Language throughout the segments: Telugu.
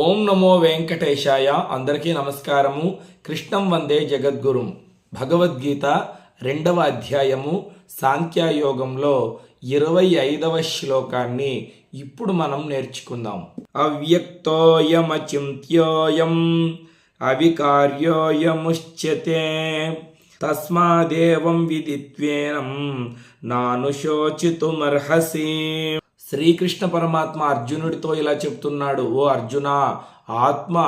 ఓం నమో వెంకటేశాయ. అందరికీ నమస్కారము. కృష్ణం వందే జగద్గురుం. భగవద్గీత రెండవ అధ్యాయము సాంఖ్యాయోగంలో ఇరవై ఐదవ శ్లోకాన్ని ఇప్పుడు మనం నేర్చుకుందాం. అవ్యక్తోయమచింత్యోయం అవికార్యోయముచ్యతే తస్మాదేవం విదిత్వేనం నానుశోచితుమర్హసి. శ్రీకృష్ణ పరమాత్మ అర్జునుడితో ఇలా చెప్తున్నాడు ఓ అర్జున ఆత్మ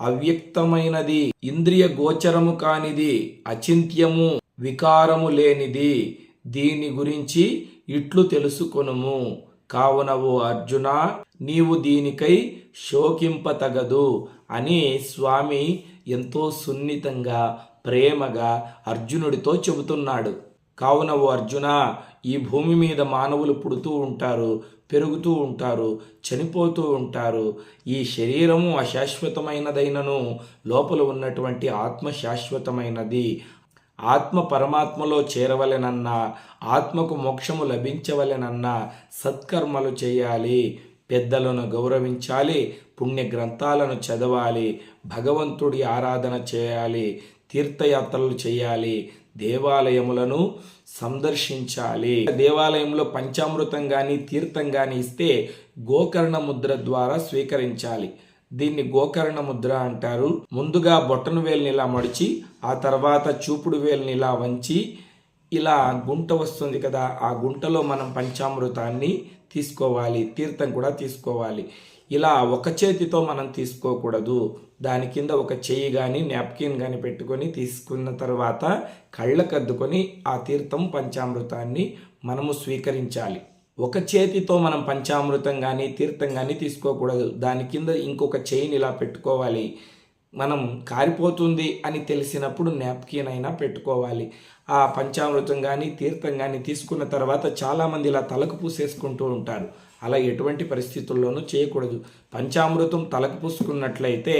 అవ్యక్తమైనది ఇంద్రియ గోచరము కానిది అచింత్యము వికారము లేనిది దీని గురించి ఇట్లు తెలుసుకొనుము. కావున ఓ అర్జున నీవు దీనికై శోకింపతగదు అని స్వామి ఎంతో సున్నితంగా ప్రేమగా అర్జునుడితో చెబుతున్నాడు. కావున ఓ అర్జున ఈ భూమి మీద మానవులు పుడుతూ ఉంటారు పెరుగుతూ ఉంటారు చనిపోతూ ఉంటారు. ఈ శరీరము అశాశ్వతమైనదైనను లోపల ఉన్నటువంటి ఆత్మ శాశ్వతమైనది ఆత్మ పరమాత్మలో చేరవలెనన్నా ఆత్మకు మోక్షము లభించవలెనన్నా సత్కర్మలు చేయాలి. పెద్దలను గౌరవించాలి పుణ్య గ్రంథాలను చదవాలి భగవంతుడి ఆరాధన చేయాలి. తీర్థయాత్రలు చేయాలి. దేవాలయములను సందర్శించాలి. దేవాలయంలో పంచామృతం కానీ తీర్థం కానీ ఇస్తే గోకర్ణ ముద్ర ద్వారా స్వీకరించాలి. దీన్ని గోకర్ణ ముద్ర అంటారు. ముందుగా బొట్టను వేలుని ఇలా మడిచి ఆ తర్వాత చూపుడు వేలుని ఇలా వంచి ఇలా గుంట వస్తుంది కదా ఆ గుంటలో మనం పంచామృతాన్ని తీసుకోవాలి తీర్థం కూడా తీసుకోవాలి. ఇలా ఒక చేతితో మనం తీసుకోకూడదు. దాని కింద ఒక చేయి కానీ నాప్కిన్ కానీ పెట్టుకొని తీసుకున్న తర్వాత కళ్ళకద్దుకొని ఆ తీర్థం పంచామృతాన్ని మనము స్వీకరించాలి. ఒక చేతితో మనం పంచామృతం కానీ తీర్థం కానీ తీసుకోకూడదు. దాని కింద ఇంకొక చెయ్యిని ఇలా పెట్టుకోవాలి. మనం కారిపోతుంది అని తెలిసినప్పుడు నాప్కిన్ అయినా పెట్టుకోవాలి. ఆ పంచామృతం కానీ తీర్థం కానీ తీసుకున్న తర్వాత చాలామంది ఇలా తలకు పూసేసుకుంటూ ఉంటారు. అలా ఎటువంటి పరిస్థితుల్లోనూ చేయకూడదు. పంచామృతం తలకు పూసుకున్నట్లయితే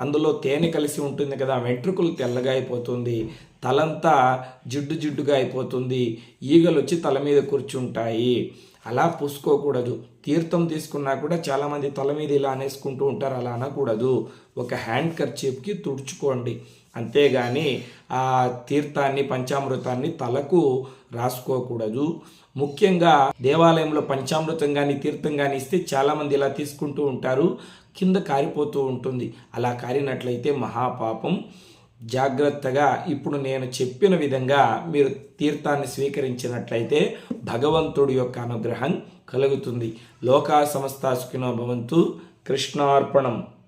అందులో తేనె కలిసి ఉంటుంది కదా వెంట్రుకలు తెల్లగా అయిపోతుంది. తలంతా జిడ్డు జిడ్డుగా అయిపోతుంది. ఈగలు వచ్చి తల మీద కూర్చుంటాయి. అలా పూసుకోకూడదు. తీర్థం తీసుకున్నా కూడా చాలామంది తల మీద ఇలా అనేసుకుంటూ ఉంటారు. అలా అనకూడదు. ఒక హ్యాండ్ కర్చీప్కి తుడుచుకోండి. అంతేగాని ఆ తీర్థాన్ని పంచామృతాన్ని తలకు రాసుకోకూడదు. ముఖ్యంగా దేవాలయంలో పంచామృతం కానీ తీర్థం కానీ ఇస్తే చాలామంది ఇలా తీసుకుంటూ ఉంటారు. కింద కారిపోతూ ఉంటుంది. అలా కారినట్లయితే మహాపాపం. జాగ్రత్తగా ఇప్పుడు నేను చెప్పిన విధంగా మీరు తీర్థాన్ని స్వీకరించినట్లయితే భగవంతుడి యొక్క అనుగ్రహం కలుగుతుంది. లోకా సమస్త సుఖినో భవంతు కృష్ణార్పణం.